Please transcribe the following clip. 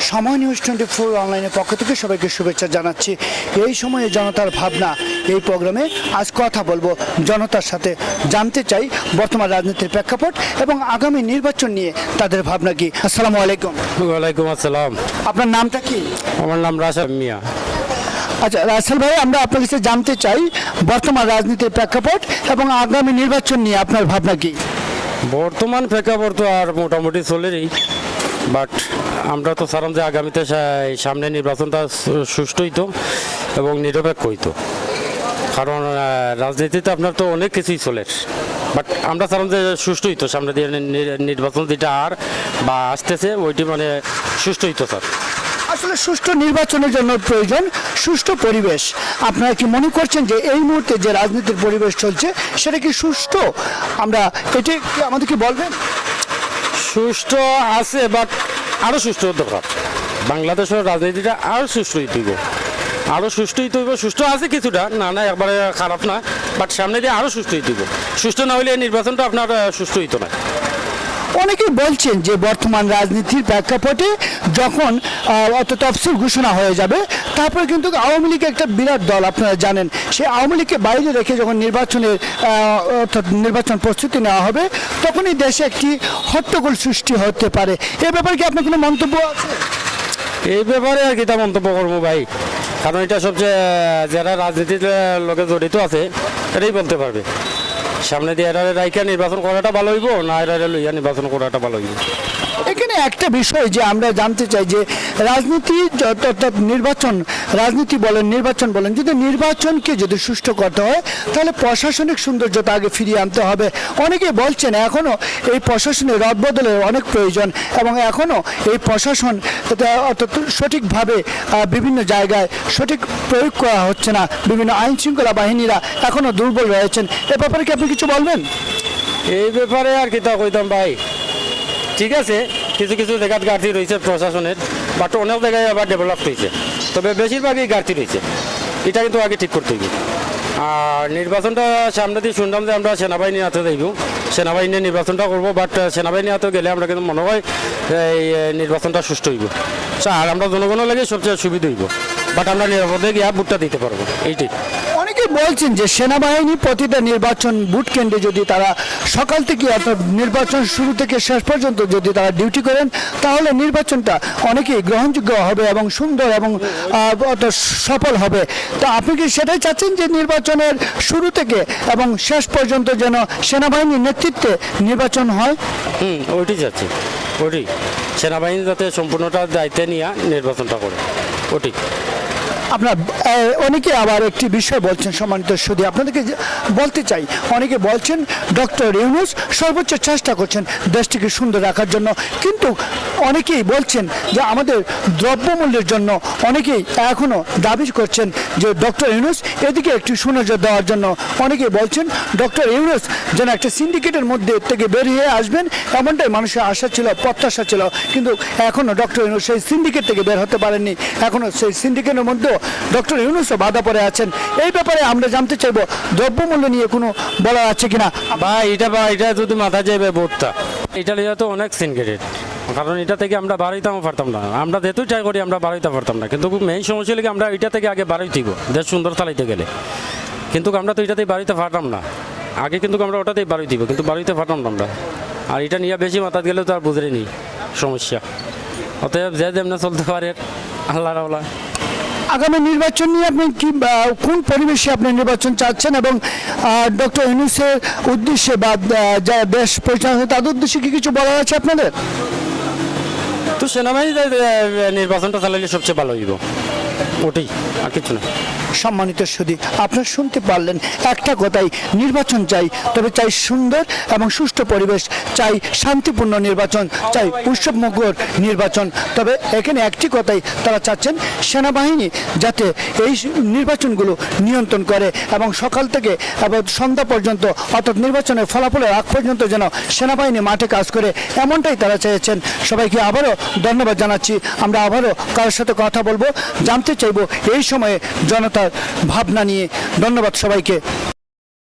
সময় news twenty four অনলাইনের পক্ষ থেকে সবাইকে শুভেচ্ছা জানাচ্ছি। এই সময়ে জনতার ভাবনা এই প্রোগ্রামে আজ কথা বলব জনতার সাথে। জানতে চাই বর্তমান রাজনীতির প্রেক্ষাপট এবং আগামী নির্বাচন নিয়ে তাদের ভাবনা কি। আসসালামু আলাইকুম। ওয়ালাইকুম আসসালাম। আপনার নামটা কি? আমার নাম রাশাদ মিয়া। আচ্ছা রাসেল ভাই আমরা আপনার কাছে জানতে চাই বর্তমান রাজনীতির প্রেক্ষাপট এবং আগামী নির্বাচন নিয়ে আপনার ভাবনা কি? বর্তমান প্রেক্ষাপট তো আর মোটামুটি চলেরই বাট আমরা তো চালাম যে আগামীতে সামনে নির্বাচনটা সু- সুষ্ঠু হইতো এবং নিরপেক্ষ হইতো কারণ রাজনীতিতে আপনার তো অনেক কিছুই চলে। বাট আমরা চালাম যে সুষ্ঠু হইতো সামনে দিয়ে নির্বাচন যেটা আর বা আসতেছে, ওইটি মানে সুষ্ঠু হইতো স্যার। আসলে সুষ্ঠু নির্বাচনের জন্য প্রয়োজন সুষ্ঠু পরিবেশ। আপনারা কি মনে করছেন যে এই মুহূর্তে যে রাজনীতির পরিবেশ চলছে, সেটা কি সুষ্ঠু? আমরা এটি কি আমাদেরকে বলবেন? সুষ্ঠু আছে বাট আরও সুষ্ঠু দরকার। বাংলাদেশের রাজনীতিটা আরও সুষ্ঠু হইতে আরও আরও সুষ্ঠু হইতে হইব সুষ্ঠু আছে কিছুটা, না না, একবারে খারাপ না বাট সামনে দিয়ে আরও সুস্থ হইতে হইব সুষ্ঠু না হলে এই নির্বাচনটা আপনার সুস্থ হইতো না। অনেকেই বলছেন যে বর্তমান রাজনীতির প্রেক্ষাপটে যখন অত তফসিল ঘোষণা হয়ে যাবে, তারপরে কিন্তু আওয়ামী লীগ একটা বিরাট দল, আপনারা জানেন। সেই আওয়ামী লীগকে বাইরে রেখে যখন নির্বাচনের অর্থাৎ নির্বাচন প্রস্তুতি নেওয়া হবে, তখনই দেশে একটি হট্টগোল সৃষ্টি হতে পারে। এ ব্যাপারে কি আপনার কোনো মন্তব্য আছে? এই ব্যাপারে আর কি তা মন্তব্য করব ভাই। কারণ এটা সবচেয়ে, যারা রাজনীতির লোকে জড়িত আছে, এটাই বলতে পারবে। সামনে দিয়ে এরারে রাইকা নির্বাচন করাটা ভালো হইব? না এরারে লইয়া নির্বাচন করাটা ভালো হইব? একটা বিষয় যে আমরা জানতে চাই যে রাজনীতি অর্থাৎ নির্বাচন, রাজনীতি বলেন, নির্বাচন বলেন, যদি নির্বাচনকে যদি সুষ্ঠু করতে হয়, তাহলে প্রশাসনিক সৌন্দর্যতা আগে ফিরিয়ে আনতে হবে। অনেকে বলছেন এখনও এই প্রশাসনের রদবদলের অনেক প্রয়োজন এবং এখনও এই প্রশাসন অর্থাৎ সঠিকভাবে বিভিন্ন জায়গায় সঠিক প্রয়োগ করা হচ্ছে না। বিভিন্ন আইন শৃঙ্খলা বাহিনীরা এখনও দুর্বল রয়েছেন। এ ব্যাপারে কি আপনি কিছু বলবেন? এই ব্যাপারে আর কি তা কইতাম ভাই। ঠিক আছে? কিছু কিছু জায়গাত ঘাটতি রয়েছে প্রশাসনের বাট অনেক জায়গায় আবার ডেভেলপ হয়েছে। তবে বেশিরভাগই ঘাটতি রয়েছে। এটা কিন্তু আগে ঠিক করতে হবে আর নির্বাচনটা সামনে দিয়ে শুনলাম যে আমরা সেনাবাহিনী হাতে যাইব সেনাবাহিনী নির্বাচনটা করব বাট সেনাবাহিনী হাতে গেলে আমরা কিন্তু মনে হয় এই নির্বাচনটা সুষ্ঠু হইব। আর আমরা জনগণের লাগে সবচেয়ে সুবিধা হইব। বাট আমরা নিরাপদে গিয়া ভোটটা দিতে পারব। এইটাই। বলছেন যে সেনাবাহিনী প্রতিটা নির্বাচন বুথ কেন্দ্রে যদি তারা সকাল থেকে অর্থাৎ নির্বাচন শুরু থেকে শেষ পর্যন্ত যদি তারা ডিউটি করেন, তাহলে নির্বাচনটা অনেকেই গ্রহণযোগ্য হবে এবং সুন্দর এবং সফল হবে। তা আপনি কি সেটাই চাচ্ছেন যে নির্বাচনের শুরু থেকে এবং শেষ পর্যন্ত যেন সেনাবাহিনীর নেতৃত্বে নির্বাচন হয়? হুম, ওইটাই চাচ্ছি। ওইটাই। সেনাবাহিনী যাতে সম্পূর্ণটা দায়িত্বে নিয়ে নির্বাচনটা করে। ওটি আপনার অনেকে আবার একটি বিষয় বলছেন সম্মানিত সুদী আপনাদেরকে বলতে চাই, অনেকে বলছেন, ডক্টর ইউনুস সর্বোচ্চ চেষ্টা করছেন দেশটিকে সুন্দর রাখার জন্য, কিন্তু অনেকেই বলছেন যে আমাদের দ্রব্যমূল্যের জন্য, অনেকেই এখনও দাবি করছেন যে ডক্টর ইউনুস এদিকে একটু সুনজর দেওয়ার জন্য, অনেকেই বলছেন, ডক্টর ইউনুস যেন একটা সিন্ডিকেটের মধ্যে থেকে বেরিয়ে আসবেন। এমনটাই মানুষের আশা ছিল, প্রত্যাশা ছিল, কিন্তু এখনও ডক্টর ইউনুস সেই সিন্ডিকেট থেকে বের হতে পারেননি। এখনও সেই সিন্ডিকেটের মধ্যেও ডক্টর ইউনুসও বাধা পড়ে আছেন। এই ব্যাপারে আমরা জানতে চাইব, দ্রব্যমূল্য নিয়ে কোনো বলা আছে কিনা? বা এটা বা এটা যদি মাথা যাবে ভোটটা। এটা লিয়ে তো অনেক সিনক্রেটেড কারণ এটা থেকে আমরা বাড়াইতে পারতাম না। আমরা যেহেতু ট্রাই করি, আমরা বাড়াইতে পারতাম না। কিন্তু মেইন সমস্যা হলে আমরা এটা থেকে আগে বাড়াই দিব, দেশ সুন্দর চালাইতে গেলে। কিন্তু আমরা তো এটাতেই বাড়িতে পারতাম না। আগে কিন্তু আমরা ওটাতেই বাড়াই দিব, কিন্তু বাড়িতে পারতাম না আমরা। আর এটা নিয়ে বেশি মাথা গেলে তো আর বুঝে নি সমস্যা। অতএব যে যেমনি চলতে পারে আল্লাহ রাওলা আগামী নির্বাচন নিয়ে আপনি কি কোন পরিবেশে আপনি নির্বাচন চাচ্ছেন এবং ডক্টর ইউনুসের উদ্দেশ্যে বা যা দেশ পরিচালনা তাদের উদ্দেশ্যে কি কিছু বলা আছে আপনাদের? তো সেনাবাহিনী নির্বাচনটা চালালে সবচেয়ে ভালো হইব। ওটাই, আর কিছু না। সম্মানিত সুদী আপনারা শুনতে পারলেন একটা কথাই, নির্বাচন চাই, তবে চাই সুন্দর এবং সুষ্ঠু পরিবেশ, চাই শান্তিপূর্ণ নির্বাচন, চাই উৎসবমুখর নির্বাচন। তবে এখানে একটি কথাই তারা চাচ্ছেন, সেনাবাহিনী যাতে এই নির্বাচনগুলো নিয়ন্ত্রণ করে এবং সকাল থেকে এবং সন্ধ্যা পর্যন্ত, অর্থাৎ নির্বাচনের ফলাফলের আগ পর্যন্ত যেন সেনাবাহিনী মাঠে কাজ করে, এমনটাই তারা চেয়েছেন। সবাইকে আবারও ধন্যবাদ জানাচ্ছি। আমরা আবারও কারোর সাথে কথা বলব, জানতে চাইব এই সময়ে জনতার ভাবনা নিয়ে ধন্যবাদ সবাইকে।